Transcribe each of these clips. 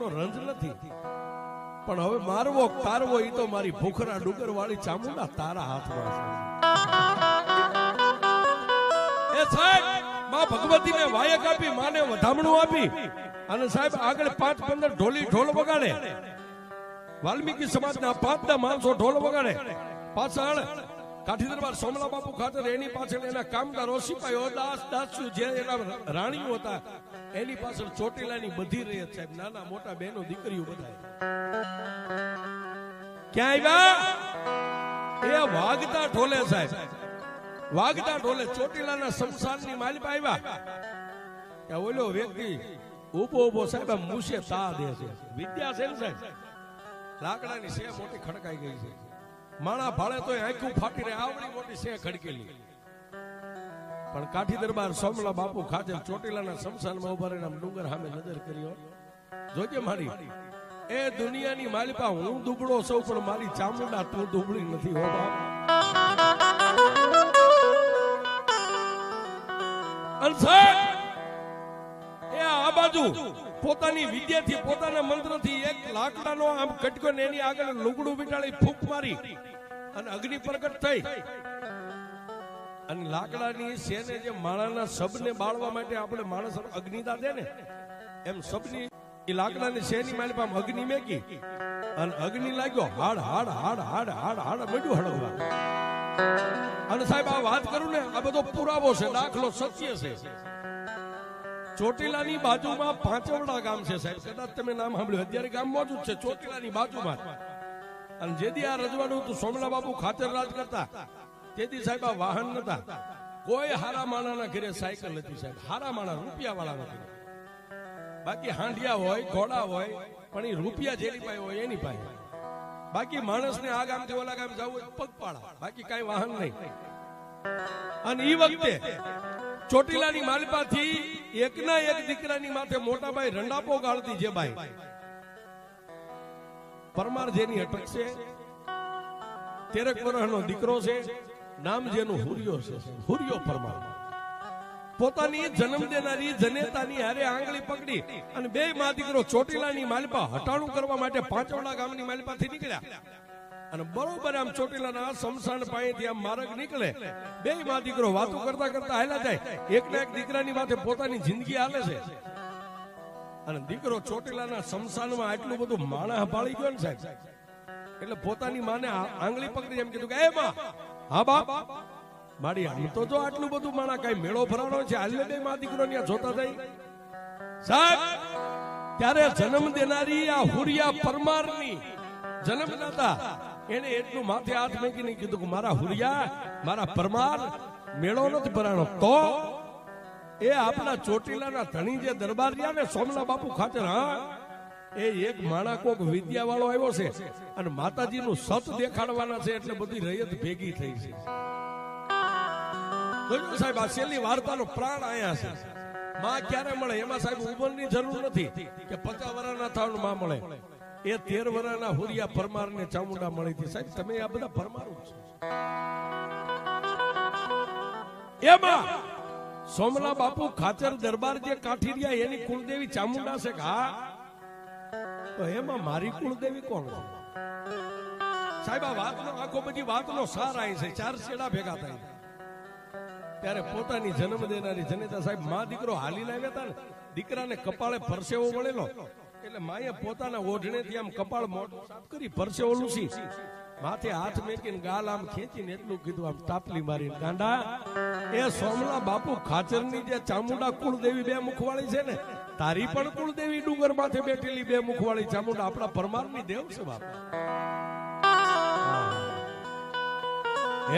નો પણ હવે મારવો તારવો એ તો મારી ભૂખરા ડુંગર વાળી ચામુંડા તારા હાથમાં છે. એ સાહેબ વાયક આપી, માને વધામણું આપી. અને સાહેબ, આગળ પાંચ પંદર ઢોલી ઢોલ વગાડે. વાલ્મીકી સમાજના પાંચના માણસો ઢોલ વગાડે. પાછળ કાઠી સોમલા બાપુ ખાતર એની પાછળ એના કામદારો સિપાહીઓ દાસ દાસુ જે એના રાણીઓ હતા, એની પાછળ ચોટીલાની બધી રહી સાહેબ, નાના મોટા બહેનો દીકરીઓ બધા ક્યાં આવ્યા? એ વાગતા ઢોલે સાહેબ. વાગતા ઢોલે ચોટીલાના સંસારની માલિપા આવ્યા. કે ઓલો વ્યક્તિ ઊભો ઊભો સાહેબ મૂસે તા દે છે. વિદ્યા છે સાહેબ. લાકડાની સે મોટી ખડકાઈ ગઈ છે. માણા ભાળે તો આંખું ફાટી રહે, આવડી મોટી સે ખડકેલી. પણ કાઠી દરબાર સોમલા બાપુ ખાતે ચોટીલાના શમશાનમાં ઊભા રહીને ડુંગર સામે નજર કર્યો જોજે મારી, એ દુનિયાની માલિપા, હું દુબળો સૌ પણ મારી ચામુંડા તું દુબળી નથી હો બાપ. એ આ બાજુ પોતાની વિદ્યાથી, પોતાના મંત્રથી એક લાકડાનો આમ કટકો ને એની આગળ લુગડું વીટાળી ફૂંક મારી. અને અગ્નિ પ્રગટ થઈ. અને લાકડાની શેને જે માળાના શબને બાળવા માટે આપણે માણસ અગ્નિદા દે ને, એમ શબની એ લાકડાની શેની મારી પામ અગ્નિ મેકી. અને અગ્નિ લાગ્યો, હાડ હાડ હાડ હાડ હાડ હાડ, મળ્યું હળવવા અને સાહેબ, આ વાત કરું ને, આ બધો પુરાવો છે, દાખલો સત્ય છે. ચોટીલાની બાજુમાં પાંચવડા ગામ છે સાહેબ. કદાચ તમે નામ સાંભળ્યું, અત્યારે ગામ મોજૂદ છે, ચોટીલાની બાજુમાં. અને જેથી આ રજવાડું હતું સોમલા બાપુ ખાતર રાજ કરતા. તેથી સાહેબ આ વાહન નતા. કોઈ હારા માણાના ઘરે સાયકલ નથી સાહેબ. હારા માણા રૂપિયા વાળા નથી. બાકી હાંડિયા હોય, ઘોડા હોય, પણ એ રૂપિયા જેની પાસે હોય એની પાસે. બાકી માણસને આ ગામથી ઓલા ગામ જવું હોય પગપાળા બાકી કાંઈ વાહન નહીં. અને એ વખતે ચોટીલાની માલિપાથી એકના એક દીકરાની માથે મોટા ભાઈ રંડાપો ગાળતી જે બાઈ. પરમાર જેની અટક છે તેરેક વર્ષનો દીકરો છે, નામ જેનું હુરિયો છે, હુરિયો પરમાર. પોતાની જન્મ દેનારી જનેતાની હારે આંગળી પકડી અને બે મા દીકરો ચોટીલાની માલિપા હટાણું કરવા માટે પાંચવડા ગામની માલિપાથી નીકળ્યા. અને બરોબર આમ ચોટીલાના શમશાન પાસેથી આમ માર્ગ નીકળે, બે મા દીકરો વાતો કરતા કરતા હાલા જાય. એકના એક દીકરાની માથે પોતાની જિંદગી હાલે છે. અને દીકરો ચોટીલાના શમશાનમાં આટલું બધું માણા પાળી ગયો ને સાહેબ. એટલે પોતાની માને આંગળી પકડી એમ કીધું કે, એ માં હા બાપ મારી આમ તો જો આટલું બધું માણા કઈ મેળો ભરાણો છે, હાલે બે માં દીકરો ત્યાં જોતા જાય. સાહેબ, ત્યારે જન્મ દેનારી આ હુરિયા પરમારની જન્મદાતા એને એટલું માથે હાથ મૂકીને કીધું કે, મારા હુરિયા, મારા પરમાર, મેળો નથી ભરાણો, તો એ આપણા ચોટીલાના ધણી જે દરબાર ને સોમના બાપુ ખાતર હા, એ એક માણા કોક વિદ્યા વાળો આવ્યો છે અને માતાજીનું સત દેખાડવાના છે એટલે બધી રયત ભેગી થઈ છે. સાહેબ, આ છેલ્લી વાર્તાનો પ્રાણ આયા છે. માં ક્યારે મળે? એમાં સાહેબ ઉંમરની જરૂર નથી કે પચાસ વર્ષના થાવમાં મળે. એ તેર વર્ષના હુરિયા પરમાર ને ચામુંડા મળી હતી. સાહેબ, તમે આ બધા પરમાર છો. એમાં સોમલા બાપુ ખાચર દરબાર જે કાઠીરિયા, એની કુળદેવી ચામુંડા છે હા? તો એમાં મારી કુળદેવી કોણ સાહેબ વાતનો, આખો બધી વાતનો સાર અહીં છે. ચાર છેડા ભેગા થાય ત્યારે પોતાની જન્મ દેનારી જનેતા સાહેબ, મા દીકરો હાલી લાવ્યા હતા ને, દીકરાને કપાળે પરસેવો વળેલો. એટલે માએ પોતાના ઓઢણેથી આમ કપાળ મોઢું સાફ કરી પરસેવો લૂસી. માથે હાથ મેકીને ગાલ આમ ખેંચીને એટલું કીધું, આમ તાપલી મારીને ગાંડા. એ સોમલા બાપુ ખાચરની જે ચામુંડા કુળદેવી બે મુખવાળી છે ને, તારી પણ કુળદેવી ડુંગર માથે બેઠેલી બે મુખવાળી ચામુંડા આપણા પરમારની દેવ છે બાપુ.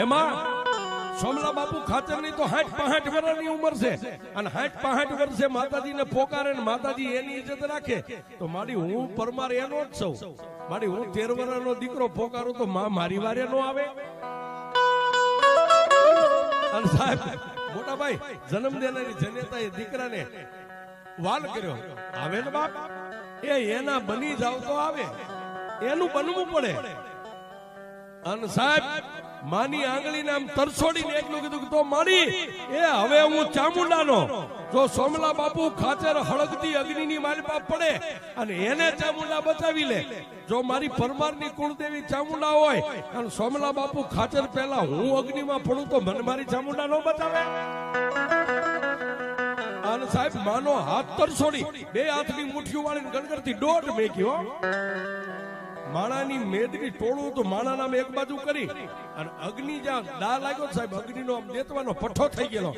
એમાં સોમલા બાપુ ખાચરની તો હાઠ પાંઠ વર્ષની ઉંમર છે અને હાઠ પાંઠ વર્ષે માતાજીને પોકારે માતાજી એની ઇજ્જત રાખે, તો મારી હું પરમાર એનો જ સૌ મારી હું તેર વર્ષનો દીકરો પોકારું તો માં મારી વારે નો આવે? મોટા ભાઈ, જન્મ દેનારી જનેતા એ દીકરાને વાલ કર્યો. આવે ને બાપ? એ એના બની જાવ તો આવે. એનું બનવું પડે. અને સાહેબ માની આંગળીને આમ તરછોડીને એટલું કીધું કે તો મારી. એ હવે હું ચામુંડાનો. જો સોમલા બાપુ ખાચર હળગતી અગ્નિની મારી બાપ પડે અને એને ચામુંડા બચાવી લે. જો મારી પરમારની કુળદેવી ચામુંડા હોય અને સોમલા બાપુ ખાચર પહેલા હું અગ્નિમાં પડું તો મને મારી ચામુંડા નો બચાવે. અને સાહેબ, માનો હાથ તરછોડી બે હાથની મુઠ્ઠીઓ વાળીને ગણગણતી દોઢ મેક્યો માણાની મેદની ટોળું તો માણા નામે એક બાજુ કરી. અને અગ્નિ જ્યાં દા લાગ્યો સાહેબ, અગ્નિનો આમ દેતવાનો પઠ્ઠો થઈ ગયેલો.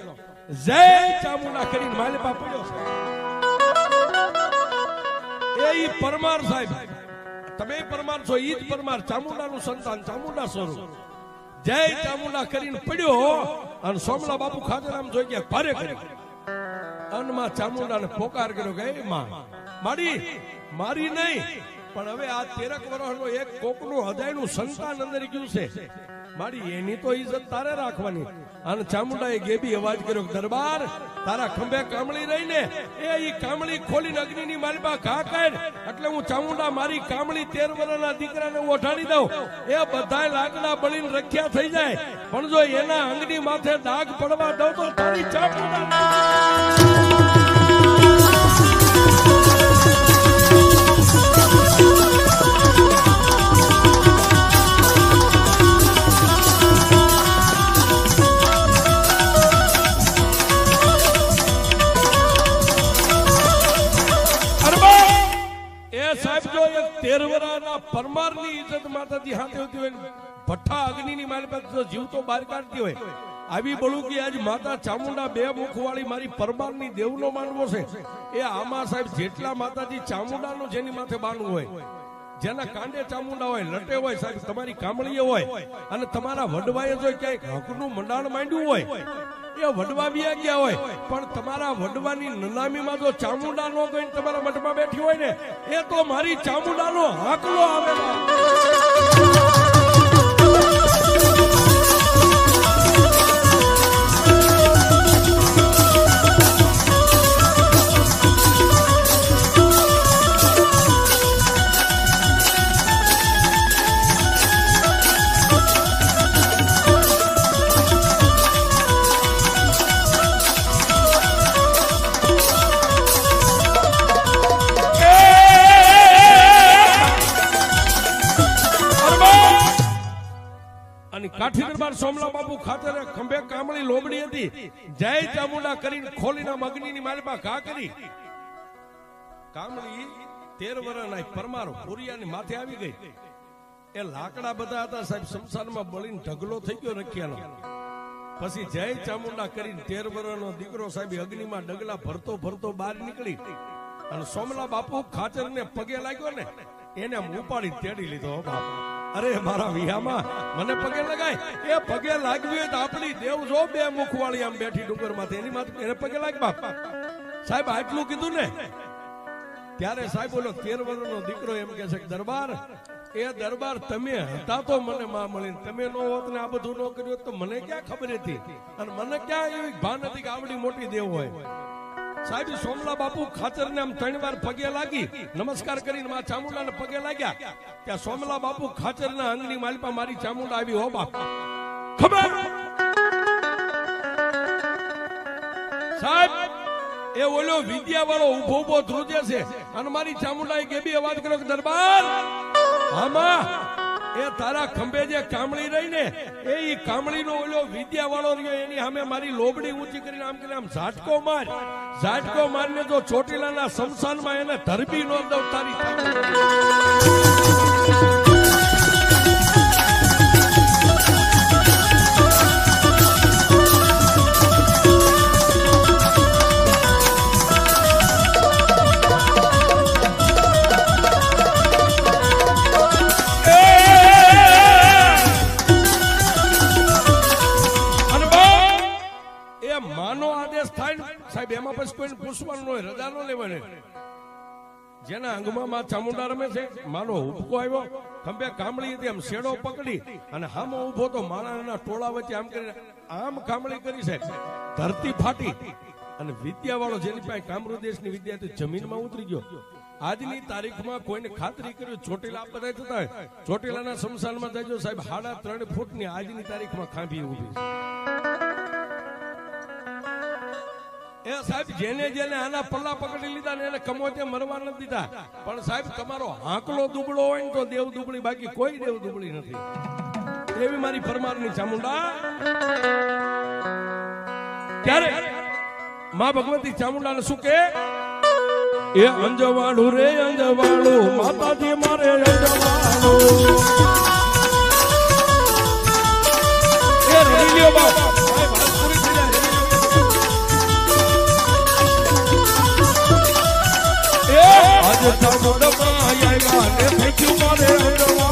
જય ચામુંડા કરીને માલિપા પડ્યો એ પરમાર સાહેબ. તમે પરમાર છો, ઈ જ પરમાર, ચામુંડાનું સંતાન, ચામુંડા સ્વરૂપ. જય ચામુંડા કરીને પડ્યો અને સોમલા બાપુ ખાતર જોઈ ગયા, ભારે કર્યો અનમાં ચામુંડાને પોકાર કર્યો કે, "એ માં મારી મારી નહીં, પણ હવે આ તેરક વર્ષનો એક કોકનું હૃદયનું સંતાન અંદર ગયું છે. મારી એની તો ઇજ્જત તારે રાખવાની. અને ચામુંડાએ ગેબી અવાજ કર્યો, દરબાર, તારા ખંભે કામળી રહીને, એ ઈ કામળી ખોલીને અગ્નિની માલબા ઘા કર એટલે હું ચામુંડા મારી કામળી તેર વર્ષના દીકરાને ઓઢાડી દઉં. એ બધાય લાકડા બળીને રખ્યા થઈ જાય. પણ જો એના અંગની માથે ડાઘ પડવા દઉં તો તારી ચામુંડા મારી જીવતો બહાર કાઢતી હોય, આવી બોલું કે આજ માતા ચામુંડા બે મુખવાળી મારી પરમારની દેવનો માનવો છે. એ આમાં સાહેબ જેટલા માતાજી ચામુંડાનું જેની માથે બાનવું હોય, જેના કાંડે ચામુંડા હોય, લટે હોય સાહેબ, તમારી કામળીએ હોય, અને તમારા વડવાએ જો ક્યાંક હકનું મંડાણ માંડ્યું હોય, એ વડવા બી ગયા હોય, પણ તમારા વડવાની નનામીમાં જો ચામુંડા નો ગઈ તમારા મઠમાં બેઠી હોય ને, એ તો મારી ચામુંડાનો હાકલો આવેલો સોમલા બાપુ ખાતર ખંભે કામળી લોબડી હતી. જય ચામુંડા કરીને ખોલીને મારી પાસે ઘા કરી. કામળી તેર વર્ષના પરમારો પુરિયાની માથે આવી ગઈ. એ લાકડા બધા હતા સાહેબ, સંસારમાં બળીને ઢગલો થઈ ગયો રખિયાનો પછી જય ચામુંડા કરીને તેર વર્ષનો દીકરો સાહેબ અગ્નિમાં ડગલા ભરતો ભરતો બહાર નીકળી. અને સોમલા બાપુ ખાચરને પગે લાગ્યો ને, એને ઉપાડી તેડી લીધો બાપ. અરે, મારા વિહામાં મને પગે લગાય. એ પગે લાગવી તો આપણી દેવ જો બે મુખવાળી આમ બેઠી ડુંગરમાંથી એની માથે એને પગે લાગ સાહેબ, આટલું કીધું ને, ત્યારે સાહેબ બોલો તેર વર્ષનો દીકરો એમ કે છે દરબાર, એ દરબાર તમે હતા તો મને માં મળી તમે નો હોત ને આ બધું ન કર્યું તો મને ક્યાં ખબર હતી? અને મને ક્યાં એવી ભાન હતી કે આવડી મોટી દેવ હોય? સાહેબ સોમલા બાપુ ખાચર ને આમ ત્રણ વાર પગે લાગી, નમસ્કાર કરીને મા ચામુંડા ને પગે લાગ્યા. ત્યાં સોમલા બાપુ ખાચર ના અંગની માલપા મારી ચામુંડા આવી, હો બાપ. ખબર? સાહેબ, એ ઓલો વિદ્યા વાળો ઊભો ઊભો ધ્રુજે છે. અને મારી ચામુંડા એ કેબી અવાજ કર્યો દરબાર આમાં એ તારા ખંભે જે કામળી રહી ને, એ ઈ કામળીનો ઓલો વિદ્યા વાળો રહ્યો, એની સામે મારી લોબડી ઊંચી કરીને આમ કરીને આમ ઝાટકો માર. ઝાટકો મારને જો ચોટીલાના શમશાનમાં એને ધરબી નો દઉં તારી પૂછવાનું હોય રજા નો લેવાની. જેના અંગમાં માં ચામુંડા રમે છે, માનો હુબકો આવ્યો, ખંભે કામળી હતી, આમ શેડો પકડી અને હામો ઊભો તો માણાના ટોળા વચ્ચે આમ કરીને આમ કામળી કરી છે. ધરતી ફાટી અને વિદ્યા વાળો જેની પાસે કામરૂ દેશની વિદ્યા જમીનમાં ઉતરી ગયો. આજની તારીખમાં કોઈને ખાતરી કર્યું ચોટીલા બધા થતા ચોટીલાના શમશાનમાં જજો સાહેબ, હાડા ત્રણ ફૂટની આજની તારીખમાં ખાંભી ઊભી છે. સાહેબ, જેને જેને આના પલ્લા પકડી લીધા ને એને કમોતે મરવા નથી દીધા. પણ સાહેબ, તમારો હાંકલો દુબળો હોય ને તો દેવ દુબળી બાકી કોઈ દેવ દુબળી નથી. એવી મારી પરમારની ચામુંડા ત્યારે માં ભગવતી ચામુંડાને શું કે? એ અંજવાળું રે અંજવાળું, માતાજી મારે અંજવાળું. લ્યો. એ આજે ચામુંડામાં